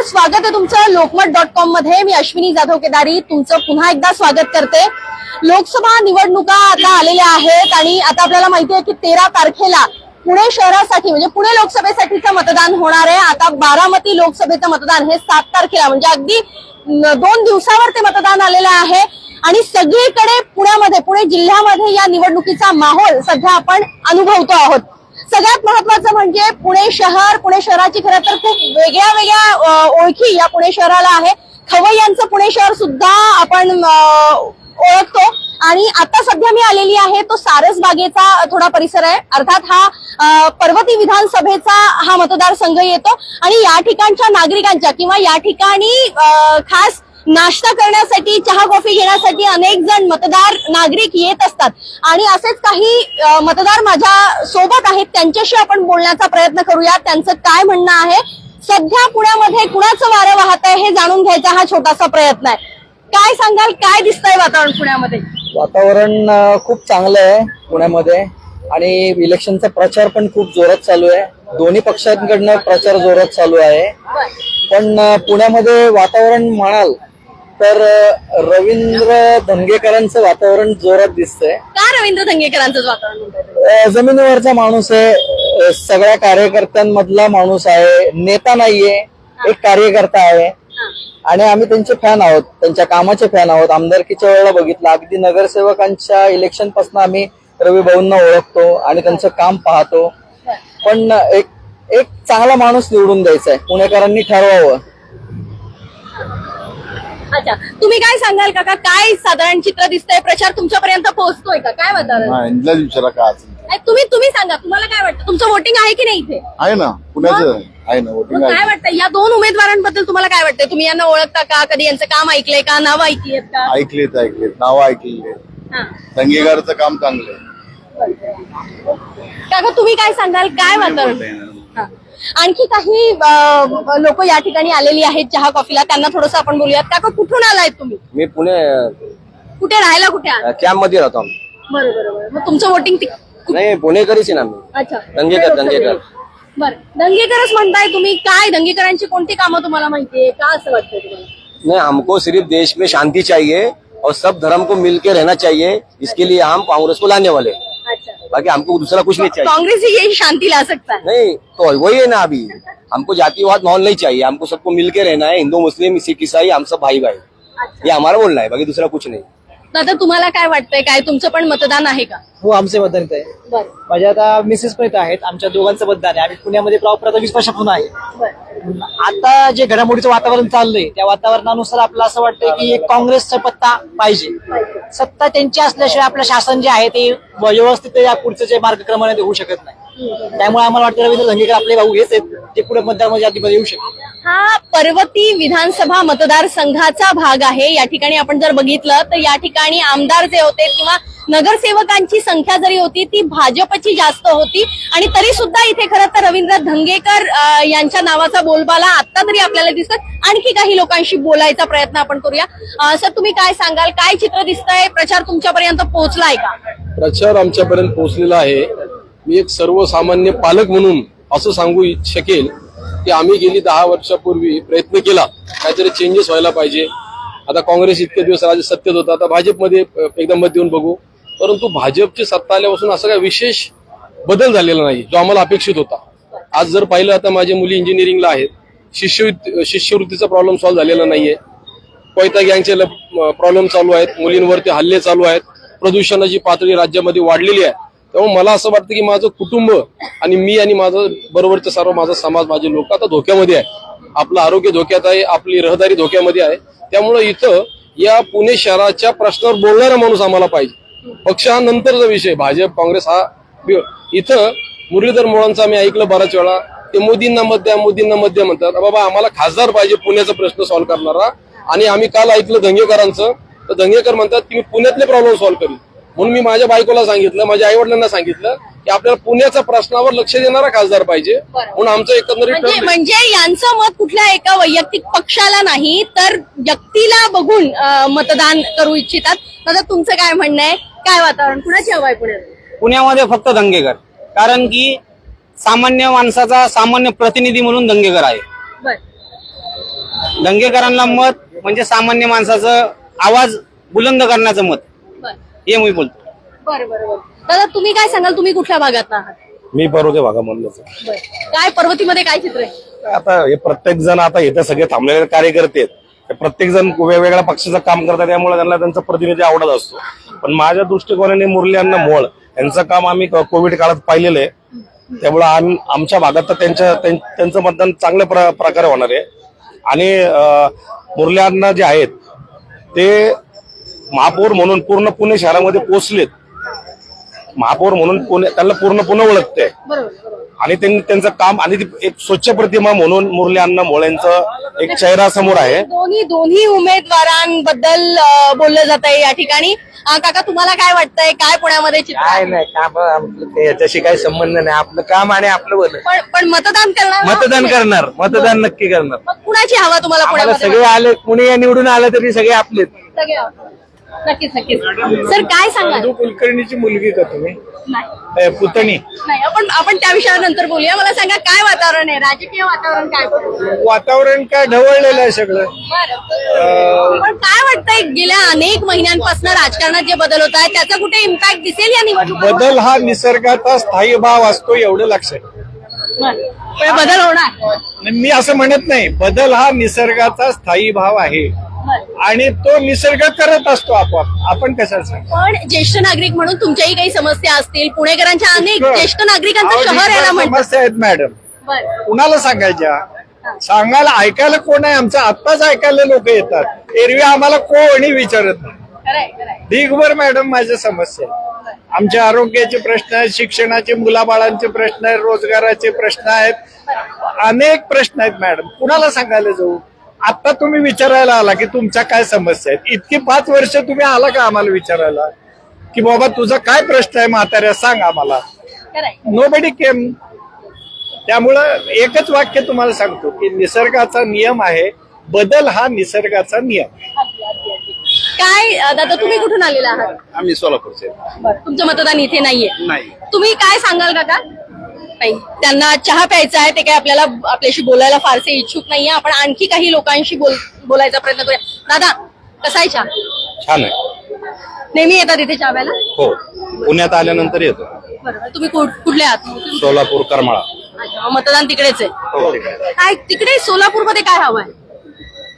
नमस्कार स्वागत आहे तुमचं लोकमत डॉट कॉममध्ये. मी अश्विनी जाधव केदारी तुमचं पुन्हा एकदा स्वागत करते. लोकसभा निवडणुका आता आलेल्या आहेत आणि आता आपल्याला माहिती आहे की तेरा तारखेला पुणे शहरासाठी म्हणजे पुणे लोकसभेसाठीचं मतदान होणार आहे. आता बारामती लोकसभेचं मतदान हे सात तारखेला म्हणजे अगदी दोन दिवसावर ते मतदान आलेलं आहे. आणि सगळीकडे पुण्यामध्ये पुणे जिल्ह्यामध्ये या निवडणुकीचा माहोल सध्या आपण अनुभवतो आहोत. सगळ्यात महत्वाचं म्हणजे पुणे शहर पुणे शहराची खरं तर खूप वेगळ्या वेगळ्या ओळखी या पुणे शहराला आहे. खवय्यांचं पुणे शहर सुद्धा आपण ओळखतो. आणि आता सध्या मी आलेली आहे तो सारसबागेचा थोडा परिसर आहे. अर्थात हा पर्वती विधानसभेचा हा मतदारसंघ येतो. आणि या ठिकाणच्या नागरिकांच्या किंवा या ठिकाणी खास नाश्ता करण्यासाठी चहा कॉफी घेण्यासाठी अनेक जण मतदार नागरिक येत असतात. आणि असेच काही मतदार माझ्या सोबत आहेत. त्यांच्याशी आपण बोलण्याचा प्रयत्न करूया. त्यांचं काय म्हणणं आहे? सध्या पुण्यामध्ये कुणाचं वारं वाहत आहे हे जाणून घ्यायचा हा छोटासा प्रयत्न आहे. काय सांगाल? काय दिसतंय वातावरण पुण्यामध्ये? वातावरण खूप चांगलं आहे पुण्यामध्ये. आणि इलेक्शनचा प्रचार पण खूप जोरात चालू आहे. दोन्ही पक्षांकडनं प्रचार जोरात चालू आहे. पण पुण्यामध्ये वातावरण म्हणाल तर रवींद्र धनगेकरांचं वातावरण जोरात दिसतंय. का रवींद्र धंगेकरांचं वातावरण म्हणताय अ, जमिनीवरचा माणूस आहे. अ, सगळ्या कार्यकर्त्यांमधला माणूस आहे. नेता नाहीये. एक कार्यकर्ता आहे. आणि आम्ही त्यांचे फॅन आहोत. त्यांच्या कामाचे फॅन आहोत. आमदारकीच्या वेळेला बघितलं. अगदी नगरसेवकांच्या इलेक्शनपासून आम्ही रवी भाऊंना ओळखतो आणि त्यांचं काम पाहतो. पण एक एक चांगला माणूस निवडून द्यायचा आहे पुणेकरांनी ठरवावं. अच्छा. तुम्ही काय सांगाल काका? काय साधारण चित्र दिसतंय? प्रचार तुमच्यापर्यंत पोहोचतोय का? काय वातावरण? हा विचारा का नाही, तुम्ही तुम्ही सांगा. तुम्हाला काय वाटतं? तुमचं वोटिंग आहे की नाही इथे? आहे ना. पुण्याचं आहे ना मग वोटिंग काय आहे वाटतं या दोन उमेदवारांबद्दल तुम्हाला काय वाटतंय? तुम्ही यांना ओळखता का? कधी यांचं काम ऐकलंय का? नाव ऐकलीत का? ऐकलेत ऐकलेत. नाव ऐकलेले हा. दंगेगारचं काम चांगलं आहे. काका तुम्ही काय सांगाल? काय वातावरण? हा. आणखी काही लोक या ठिकाणी आलेली आहेत चहा कॉफीला. त्यांना थोडस आपण बोलूयात. काका कुठून आलायत तुम्ही? मी पुणे कुठे राहायला कुठे कॅम्पमध्ये राहतो आम्ही. बरोबर मग तुमचं वोटिंग नाही पुणेकरीच आहे ना मी अच्छा. दंगेकर, दंगेकर. बर. दंगेकरच म्हणताय तुम्ही. काय दंगेकरांची कोणती कामं तुम्हाला माहितीये? का असं तुम्हाला? नहीं हमको सिर्फ देश में शांति चाहिए और सब धर्म को मिलकर रहना चाहिए। इसके लिए हम कांग्रेस को लाने वाले हैं। बाकी हमको दूसरा कुछ नहीं चाहिए। कांग्रेस ही यही शांति ला सकता है। नहीं तो वही है ना अभी। हमको जातिवाद माहौल नहीं चाहिए। हमको सबको मिलकर रहना है। हिंदू मुस्लिम सिख ईसाई हम सब भाई भाई ये हमारा बोलना है बाकी दूसरा कुछ नहीं। दादा तुम्हाला काय वाटतंय? काय तुमचं पण मतदान आहे का? हो आमचे मतदान आहे. बरं. माझे आता मिसेस पण इथं आहेत. आमच्या दोघांचं मतदान आहे. आम्ही पुण्यामध्ये प्रॉपर आता वीस वर्षापासून आहे. बरं. आता जे घडामोडीचं वातावरण चाललंय त्या वातावरणानुसार आपलं असं वाटतंय की एक काँग्रेसचा पत्ता पाहिजे. सत्ता त्यांची असल्याशिवाय आपलं शासन जे आहे ते व्यवस्थित या पुढचं जे मार्गक्रमण आहे ते होऊ शकत नाही. त्यामुळे आम्हाला वाटतं रवींद्र धंगेकर आपले भाऊ हेच आहेत जे पुढे मतदारामध्ये यादीमध्ये येऊ शकतात हा पर्वती विधानसभा मतदारसंघाचा भाग आहे. या ठिकाणी आपण जर बघितलं तर या ठिकाणी आमदार जे होते किंवा नगरसेवकांची संख्या जरी होती ती भाजपची जास्त होती. आणि तरी सुद्धा इथे खरं तर रवींद्र धंगेकर यांच्या नावाचा बोलबाला आता तरी आपल्याला दिसत आणखी काही लोकांशी बोलायचा प्रयत्न आपण करूया. सर तुम्ही काय सांगाल? काय चित्र दिसतंय? प्रचार तुमच्यापर्यंत पोहोचलाय का? प्रचार आमच्यापर्यंत पोहोचलेला आहे. मी एक सर्वसामान्य पालक म्हणून असं सांगू शकेल की आम्ही गेली दहा वर्षापूर्वी प्रयत्न केला काहीतरी चेंजेस व्हायला पाहिजे. आता काँग्रेस इतके दिवस राज्य सत्तेत होता आता भाजपमध्ये एकदम एकदा मत देऊन बघू. परंतु भाजपची सत्ता आल्यापासून असा काही विशेष बदल झालेला नाही जो आम्हाला अपेक्षित होता. आज जर पाहिलं आता माझ्या मुली इंजिनिअरिंगला आहेत. शिष्यवृत्ती शिष्यवृत्तीचा प्रॉब्लेम सॉल्व्ह झालेला नाहीये. कोयता गँगचे प्रॉब्लेम चालू आहेत. मुलींवरती हल्ले चालू आहेत. प्रदूषणाची पातळी राज्यामध्ये वाढलेली आहे. त्यामुळे मला असं वाटतं की माझं कुटुंब आणि मी आणि माझं बरोबरचं सर्व माझा समाज माझे लोक आता धोक्यामध्ये आहे. आपलं आरोग्य धोक्यात आहे आपली रहदारी धोक्यामध्ये आहे. त्यामुळे इथं या पुणे शहराच्या प्रश्नावर बोलणारा माणूस आम्हाला पाहिजे. पक्ष हा नंतरचा विषय भाजप काँग्रेस हा इथं मुरलीधर मोळांचं आम्ही ऐकलं बऱ्याच वेळा. ते मोदींना मत द्या मोदींना मत द्या म्हणतात. बाबा आम्हाला खासदार पाहिजे पुण्याचा प्रश्न सॉल्व्ह करणारा. आणि आम्ही काल ऐकलं धंगेकरांचं. तर धंगेकर म्हणतात की मी पुण्यातले प्रॉब्लेम सॉल्व्ह करीन. म्हणून मी माझ्या बायकोला सांगितलं माझ्या आई वडिलांना सांगितलं की आपल्याला पुण्याच्या प्रश्नावर लक्ष देणारा खासदार पाहिजे. म्हणून आमचं एकंदरीत म्हणजे. म्हणजे यांचं मत कुठल्या एका वैयक्तिक पक्षाला नाही तर व्यक्तीला बघून मतदान करू इच्छितात. दादा तुमचं काय म्हणणं आहे? काय वातावरण? कुणाची हवं आहे पुण्यात? पुण्यामध्ये फक्त दंगेकर. कारण की सामान्य माणसाचा सामान्य प्रतिनिधी म्हणून दंगेकर आहे. दंगेकरांना मत म्हणजे सामान्य माणसाचं आवाज बुलंद करण्याचं मत. हे मी बोलतो. बरं बरं बरं. दादा तुम्ही काय सांगाल? तुम्ही कुठल्या भागात आहात? मी पर्वते भागामधलंच आहे. बरं. काय पर्वतीमध्ये काय चित्र आहे? आता हे प्रत्येक जण आता इथे सगळे थांबलेले कार्यकर्ते आहेत. ते प्रत्येक जण वेगवेगळ्या पक्षाचं काम करतात त्यामुळे त्यांना त्यांचा प्रतिनिधी आवडत असतो. पण माझ्या दृष्टिकोनाने मुरली अण्णा मोळ यांचं काम आम्ही क- कोविड काळात पाहिलेलं आहे. त्यामुळे आम्ही आमच्या भागात तर त्यांच्या त्यां- त्यांचं मतदान चांगल्या प्र- प्रकारे होणार आहे. आणि अं, मुरली अण्णा जे आहेत ते महापौर म्हणून पूर्ण पुणे शहरामध्ये पोहोचलेत. महापौर म्हणून पुणे त्यांना पूर्ण पुणे ओळखते आणि त्यांनी त्यांचं काम आणि एक स्वच्छ प्रतिमा म्हणून मुरली अण्णा मोळ यांचं एक चेहरा समोर आहे दोन्ही दोन्ही उमेदवारांबद्दल बोललं जात आहे या ठिकाणी. काका तुम्हाला काय वाटतंय? काय पुण्यामध्ये काय? नाही काम आपलं ते याच्याशी काही संबंध नाही. आपलं काम आणि आपलं बरं पण पण मतदान करणार ना? मतदान करणार मतदान नक्की करणार. मग कुणाची हवा तुम्हाला आम्हाला पुण्यामध्ये सगळे आले कुणी निवडून आलं तरी सगळे आपलेच. सगळे. नक्कीच नक्कीच. सर काय सांगाल? कुलकर्णीची मुलगी का तुम्ही? नाही. पुतणी. नाही आपण आपण त्या विषयावर नंतर बोलूया. मला सांगा काय वातावरण आहे? राजकीय वातावरण काय? वातावरण काय ढवळलेलं आहे सगळं. पण काय वाटतंय गेल्या अनेक महिन्यांपासून राजकारणात जे बदल होत आहेत त्याचा कुठे इम्पॅक्ट दिसेल या बदल हा निसर्गाचा स्थायी भाव असतो एवढं लक्षात. पण बदल होणार. मी असं म्हणत नाही बदल हा निसर्गाचा स्थायी भाव आहे. आणि तो निसर्ग करत असतो आपोआप. आपण कशाला सांगतो पण ज्येष्ठ नागरिक म्हणून तुमच्याही काही समस्या असतील. पुणेकरांच्या अनेक ज्येष्ठ नागरिकांचं शहर म्हणतात. समस्या आहेत मॅडम. बरं. कुणाला सांगायच्या? सांगायला ऐकायला कोण आहे? आमचं आत्ताच ऐकायला लोक येतात. एरवी आम्हाला कोणी विचारत नाही. खरंय, खरंय. ढीगभर मॅडम माझ्या समस्या आहेत. आमच्या आरोग्याचे प्रश्न आहेत शिक्षणाचे मुलाबाळांचे प्रश्न आहेत रोजगाराचे प्रश्न आहेत. अनेक प्रश्न आहेत मॅडम. कुणाला सांगायला जाऊ? आता तुम्ही विचारायला आला की तुमच्या काय समस्या आहेत? इतकी पाच वर्ष तुम्ही आला का आम्हाला विचारायला? की बाबा तुझा काय प्रश्न आहे म्हाताऱ्या सांग आम्हाला. नो बडी केम त्यामुळं एकच वाक्य तुम्हाला सांगतो की निसर्गाचा नियम आहे बदल हा निसर्गाचा नियम. काय दादा तुम्ही कुठून आलेला आहात? आम्ही सोलापूरचे. तुमचं मतदान इथे नाहीये. नाही. तुम्ही काय सांगाल काका नाही. त्यांना चहा प्यायचा आहे ते काय आपल्याला आपल्याशी बोलायला फारसे इच्छुक नाहीये आपण आणखी काही लोकांशी बोल बोलायचा प्रयत्न करूया. दादा कसा आहे चहा? छान आहे. नेहमी येतात इथे चहा प्यायला? हो. पुण्यात आल्यानंतर येतो. बरोबर. तुम्ही कुठ- कुठले आहात? सोलापूर करमाळा. अच्छा, मतदान तिकडेच आहे. हो काय तिकडे सोलापूरमध्ये काय हवं आहे?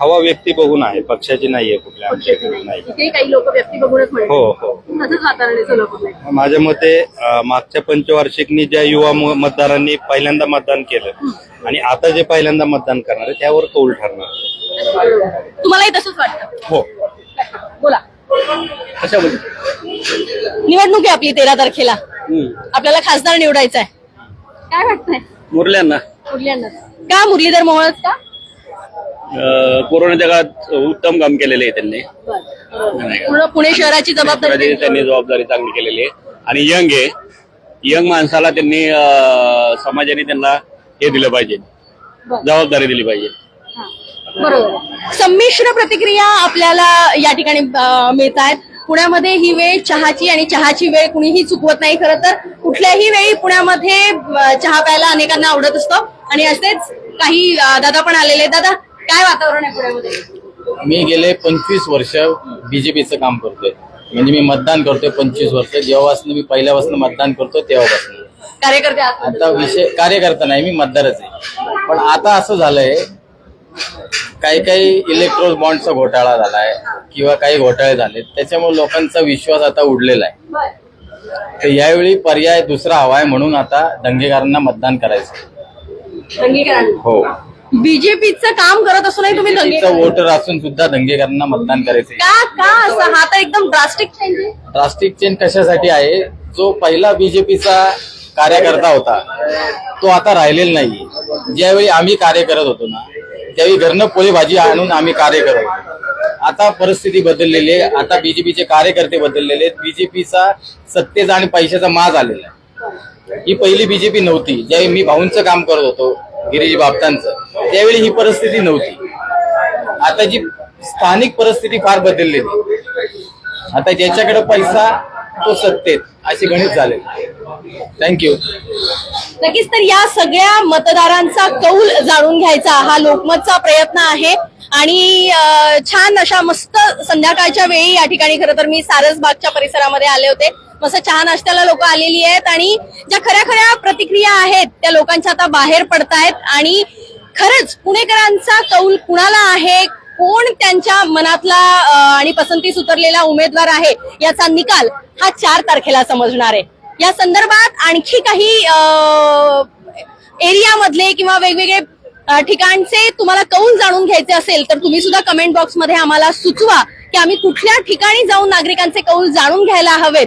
हवा व्यक्ती बघून आहे पक्षाची नाहीये कुठल्या आमच्या इकडे नाही तिथे काही लोक व्यक्ती बघूनच म्हणतात हो हो. तसंच वातावरण आहे सोलापूरला माझ्या मते अं, मागच्या पंचवार्षिकनी ज्या युवा म- मतदारांनी पहिल्यांदा मतदान केलं आणि आता जे पहिल्यांदा मतदान करणार आहे त्यावर कौल ठरणार तुम्हालाही तसंच वाटतं? हो. बोला. निवडणूक आहे आपली तेरा तारखेला. आपल्याला खासदार निवडायचा आहे काय वाटतंय मुरल्यांना. मुरलीधर का मुरलीधर मोहोळ का? कोरोनाच्या काळात उत्तम काम केलेले आहे त्यांनी. पूर्ण पुणे शहराची जबाबदारी त्यांनी जबाबदारी चांगली केलेली आहे. आणि यंग आहे. यंग माणसाला त्यांनी समाजाने त्यांना हे दिलं पाहिजे. जबाबदारी दिली पाहिजे. बरोबर. संमिश्र प्रतिक्रिया आपल्याला या ठिकाणी मिळत आहेत पुण्यामध्ये ही वेळ चहाची आणि चहाची वेळ कुणीही चुकवत नाही. खरं तर कुठल्याही वेळी पुण्यामध्ये चहा प्यायला अनेकांना आवडत असतो. आणि असेच काही दादा पण आलेले आहेत. दादा काय वातावरण आहे पुण्यामध्ये मी गेले पंचवीस वर्ष बीजेपीचं काम करतोय. म्हणजे मी मतदान करतोय पंचवीस वर्ष. जेव्हापासून मी पहिल्यापासून मतदान करतो तेव्हापासून. कार्यकर्ते. आता विषय कार्यकर्ता नाही मी मतदारच आहे. पण आता असं झालंय काही काही इलेक्ट्रोल बॉन्डचा घोटाळा झालाय किंवा काही घोटाळे झाले त्याच्यामुळे लोकांचा विश्वास आता उडलेला आहे. तर यावेळी पर्याय दुसरा हवा आहे म्हणून आता दंगेकरांना मतदान करायचं हो. बीजेपीचं काम करत असूनही तुम्ही वोटर असून सुद्धा दंगेकरांना मतदान करायचं का का असं? हा तर एकदम ड्रास्टिक चेंज आहे. ड्रास्टिक चेंज कशासाठी आहे? जो पहिला बीजेपीचा कार्यकर्ता होता तो आता राहिलेला नाही ज्यावेळी आम्ही कार्य करत होतो ना त्यावेळी घरनं पोळी भाजी आणून आम्ही कार्य करत होतो. आता परिस्थिती बदललेली आहे. आता बीजेपीचे कार्यकर्ते बदललेले आहेत. बीजेपीचा सत्तेचा आणि पैशाचा माज आलेला आहे. ही पहिली बीजेपी नव्हती. ज्यावेळी मी भाऊंचं काम करत होतो गिरीजी बापटांचं. त्यावेळी ही परिस्थिती नव्हती. आता जी स्थानिक परिस्थिती फार बदललेली आता ज्याच्याकडे पैसा तो सत्तेत असे गणित झाले थँक्यू नक्कीच तर या सगळ्या मतदारांचा कौल जाणून घ्यायचा हा लोकमतचा प्रयत्न आहे. आणि छान अशा मस्त संध्याकाळच्या वेळी या ठिकाणी खरं तर मी सारसबागच्या परिसरामध्ये आले होते. मस्त चहा नाश्त्याला लोक आलेली आहेत आणि ज्या खऱ्या खऱ्या प्रतिक्रिया आहेत त्या लोकांच्या आता बाहेर पडतायत आणि खरंच पुणेकरांचा कौल कुणाला आहे कोण त्यांच्या मनातला आणि पसंतीस उतरलेला उमेदवार आहे याचा निकाल हा चार तारखेला समजणार आहे. या संदर्भात आणखी काही एरियामधले किंवा वेगवेगळे ठिकाणचे तुम्हाला कौल जाणून घ्यायचे असेल तर तुम्ही सुद्धा कमेंट बॉक्समध्ये आम्हाला सुचवा की आम्ही कुठल्या ठिकाणी जाऊन नागरिकांचे कौल जाणून घ्यायला हवेत.